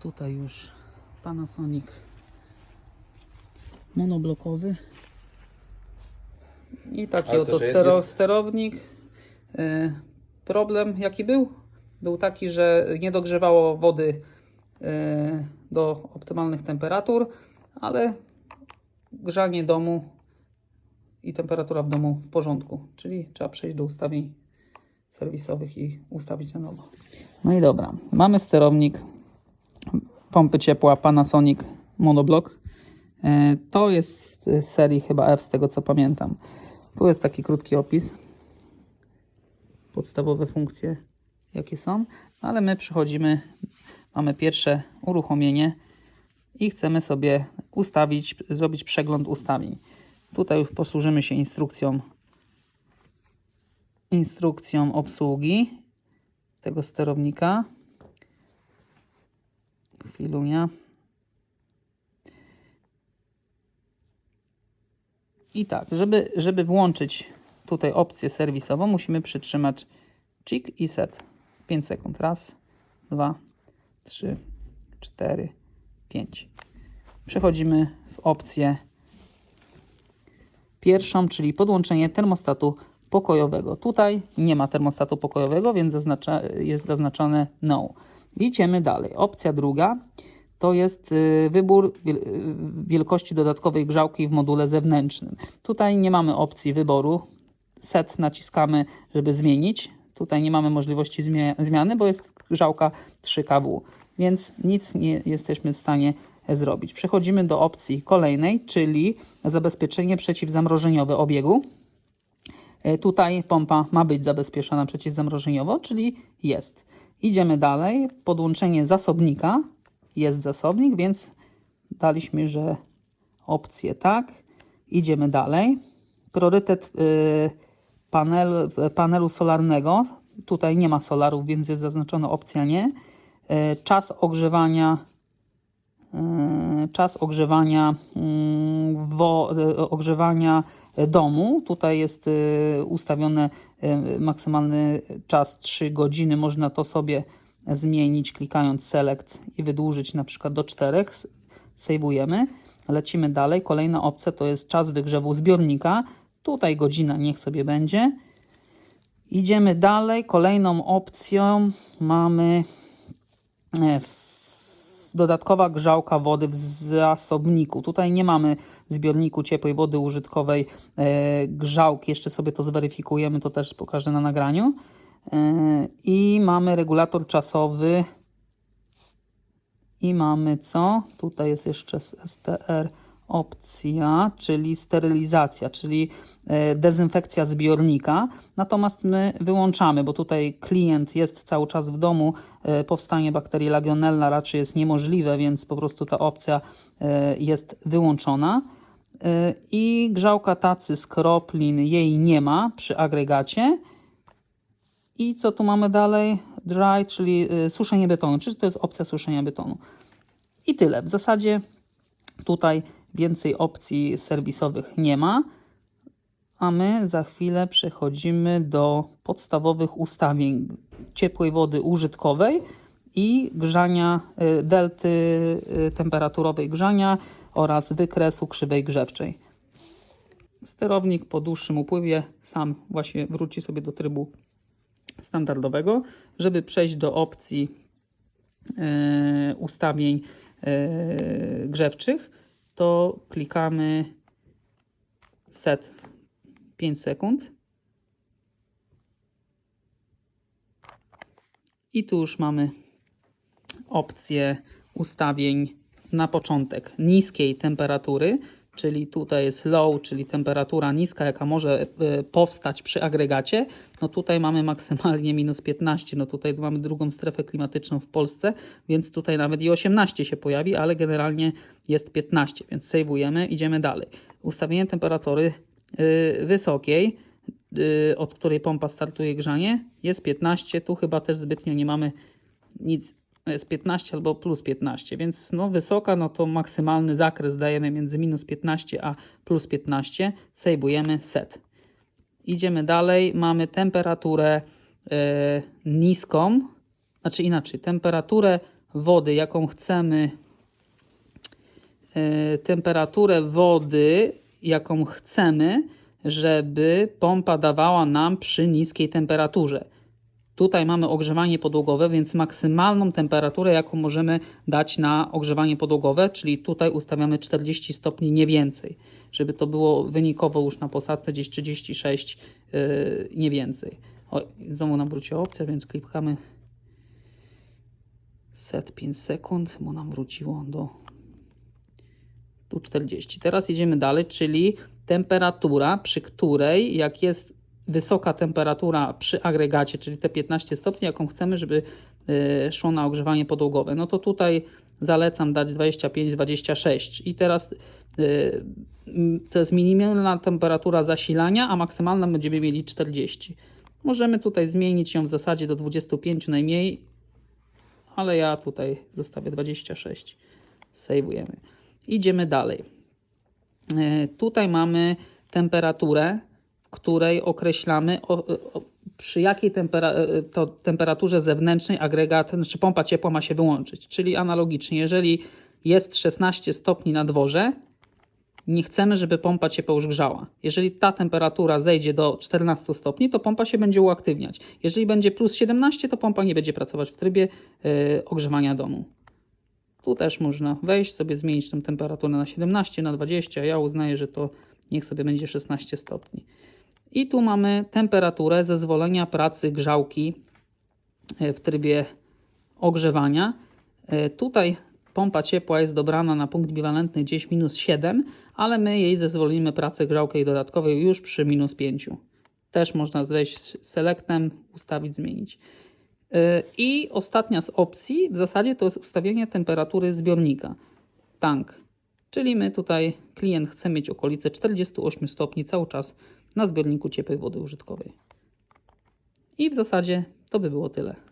tutaj już Panasonic monoblokowy. I taki Ale oto stero, jest- sterownik. Y, Problem jaki był? Był taki, że nie dogrzewało wody y, do optymalnych temperatur, ale grzanie domu i temperatura w domu w porządku. Czyli trzeba przejść do ustawień serwisowych i ustawić na nowo. No i dobra, mamy sterownik pompy ciepła Panasonic Monoblock. E, To jest z serii chyba F, z tego co pamiętam. Tu jest taki krótki opis. Podstawowe funkcje, jakie są, ale my przechodzimy, mamy pierwsze uruchomienie i chcemy sobie ustawić, zrobić przegląd ustawień. Tutaj posłużymy się instrukcją, instrukcją obsługi tego sterownika. Chwilunia. I tak, żeby, żeby włączyć tutaj opcję serwisową, musimy przytrzymać chick i set. 5 sekund. Raz, dwa, trzy, cztery, pięć. Przechodzimy w opcję pierwszą, czyli podłączenie termostatu pokojowego. Tutaj nie ma termostatu pokojowego, więc zaznacza, jest zaznaczone no. Idziemy dalej. Opcja druga to jest y, wybór y, wielkości dodatkowej grzałki w module zewnętrznym. Tutaj nie mamy opcji wyboru. Set naciskamy, żeby zmienić. Tutaj nie mamy możliwości zmia- zmiany, bo jest grzałka 3 kW, więc nic nie jesteśmy w stanie zrobić. Przechodzimy do opcji kolejnej, czyli zabezpieczenie przeciwzamrożeniowe obiegu. E, Tutaj pompa ma być zabezpieczona przeciwzamrożeniowo, czyli jest. Idziemy dalej. Podłączenie zasobnika. Jest zasobnik, więc daliśmy, że opcję tak. Idziemy dalej. Priorytet y, panel, panelu solarnego. Tutaj nie ma solarów, więc jest zaznaczona opcja nie. Y, Czas ogrzewania e, czas ogrzewania, mm, wo, e, ogrzewania domu. Tutaj jest e, ustawiony e, maksymalny czas 3 godziny. Można to sobie zmienić klikając select i wydłużyć na przykład do 4. Sejwujemy. Lecimy dalej. Kolejna opcja to jest czas wygrzewu zbiornika. Tutaj godzina niech sobie będzie. Idziemy dalej. Kolejną opcją mamy e, dodatkowa grzałka wody w zasobniku. Tutaj nie mamy zbiorniku ciepłej wody użytkowej e, grzałki. Jeszcze sobie to zweryfikujemy, to też pokażę na nagraniu. E, I mamy regulator czasowy. I mamy co? Tutaj jest jeszcze STR opcja, czyli sterylizacja, czyli e, dezynfekcja zbiornika. Natomiast my wyłączamy, bo tutaj klient jest cały czas w domu, e, powstanie bakterii Legionella raczej jest niemożliwe, więc po prostu ta opcja e, jest wyłączona. I grzałka tacy z kroplin jej nie ma przy agregacie. I co tu mamy dalej? Dry, czyli suszenie betonu. Czyli to jest opcja suszenia betonu. I tyle. W zasadzie tutaj więcej opcji serwisowych nie ma. A my za chwilę przechodzimy do podstawowych ustawień ciepłej wody użytkowej i grzania y, delty y, temperaturowej grzania oraz wykresu krzywej grzewczej. Sterownik po dłuższym upływie sam właśnie wróci sobie do trybu standardowego. Żeby przejść do opcji e, ustawień grzewczych, to klikamy set 5 sekund. I tu już mamy opcję ustawień na początek niskiej temperatury, czyli tutaj jest low, czyli temperatura niska, jaka może e, powstać przy agregacie. No tutaj mamy maksymalnie minus 15, no tutaj mamy drugą strefę klimatyczną w Polsce, więc tutaj nawet i 18 się pojawi, ale generalnie jest 15, więc sejwujemy, idziemy dalej. Ustawienie temperatury y, wysokiej, y, od której pompa startuje grzanie, jest 15. Tu chyba też zbytnio nie mamy nic. Jest 15 albo plus 15, więc no wysoka, no to maksymalny zakres dajemy między minus 15 a plus 15. Sejbujemy set. Idziemy dalej. Mamy temperaturę e, niską, znaczy inaczej, temperaturę wody, jaką chcemy, e, temperaturę wody, jaką chcemy, żeby pompa dawała nam przy niskiej temperaturze. Tutaj mamy ogrzewanie podłogowe, więc maksymalną temperaturę, jaką możemy dać na ogrzewanie podłogowe, czyli tutaj ustawiamy 40 stopni, nie więcej, żeby to było wynikowo już na posadce gdzieś 36, yy, nie więcej. O, znowu nam wróciła opcja, więc klikamy set 5 sekund, bo nam wróciło do tu 40. Teraz jedziemy dalej, czyli temperatura, przy której jak jest wysoka temperatura przy agregacie, czyli te 15 stopni, jaką chcemy, żeby y, szło na ogrzewanie podłogowe. No to tutaj zalecam dać 25-26 i teraz m, to jest minimalna temperatura zasilania, a maksymalna będziemy mieli 40. Możemy tutaj zmienić ją w zasadzie do 25 najmniej, ale ja tutaj zostawię 26. Sejwujemy. Idziemy dalej. E, Tutaj mamy temperaturę, której określamy o, o, przy jakiej tempera, e, to temperaturze zewnętrznej agregat, znaczy pompa ciepła ma się wyłączyć. Czyli analogicznie, jeżeli jest 16 stopni na dworze, nie chcemy, żeby pompa ciepła już grzała. Jeżeli ta temperatura zejdzie do 14 stopni, to pompa się będzie uaktywniać. Jeżeli będzie plus 17, to pompa nie będzie pracować w trybie e, ogrzewania domu. Tu też można wejść, sobie zmienić tę temperaturę na 17, na 20. Ja uznaję, że to niech sobie będzie 16 stopni. I tu mamy temperaturę zezwolenia pracy grzałki e, w trybie ogrzewania. E, Tutaj pompa ciepła jest dobrana na punkt biwalentny gdzieś minus 7, ale my jej zezwolimy pracę grzałkej dodatkowej już przy minus 5. Też można wejść z selektem, ustawić, zmienić. Yy, I ostatnia z opcji w zasadzie to jest ustawienie temperatury zbiornika. Tank. Czyli my tutaj, klient chce mieć okolice 48 stopni cały czas na zbiorniku ciepłej wody użytkowej. I w zasadzie to by było tyle.